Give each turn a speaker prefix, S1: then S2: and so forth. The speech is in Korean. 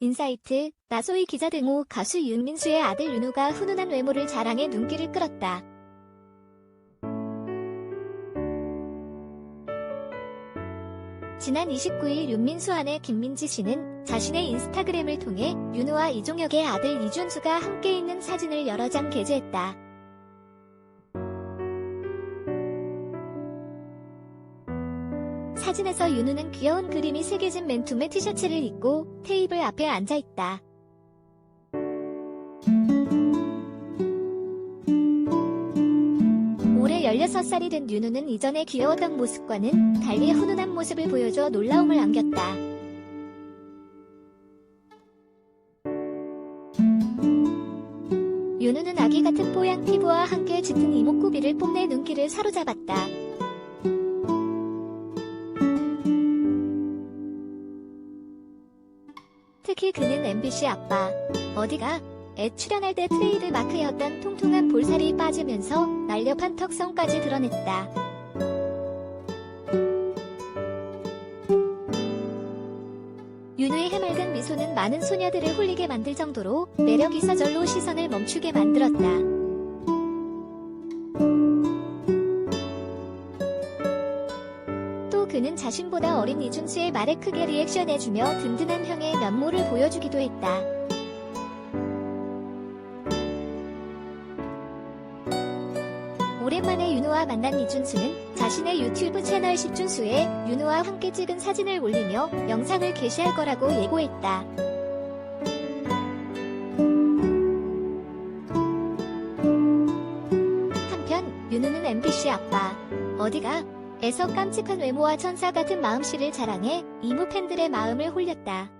S1: 인사이트, 나소희 기자 등호 가수 윤민수의 아들 윤호가 훈훈한 외모를 자랑해 눈길을 끌었다. 지난 29일 윤민수 아내 김민지 씨는 자신의 인스타그램을 통해 윤호와 이종혁의 아들 이준수가 함께 있는 사진을 여러 장 게재했다. 사진에서 윤우는 귀여운 그림이 새겨진 맨투맨 티셔츠를 입고 테이블 앞에 앉아 있다. 올해 16살이 된 윤우는 이전에 귀여웠던 모습과는 달리 훈훈한 모습을 보여줘 놀라움을 안겼다. 윤우는 아기 같은 뽀얀 피부와 함께 짙은 이목구비를 뽐내 눈길을 사로잡았다. 특히 그는 MBC 아빠, 어디가, 애 출연할 때 트레이드 마크였던 통통한 볼살이 빠지면서 날렵한 턱선까지 드러냈다. 윤우의 해맑은 미소는 많은 소녀들을 홀리게 만들 정도로 매력 있어절로 시선을 멈추게 만들었다. 그는 자신보다 어린 이준수의 말에 크게 리액션해주며 든든한 형의 면모를 보여주기도 했다. 오랜만에 윤호와 만난 이준수는 자신의 유튜브 채널 10준수에 윤호와 함께 찍은 사진을 올리며 영상을 게시할 거라고 예고했다. 한편 윤호는 MBC 아빠 어디가 에서 깜찍한 외모와 천사 같은 마음씨를 자랑해 이무 팬들의 마음을 홀렸다.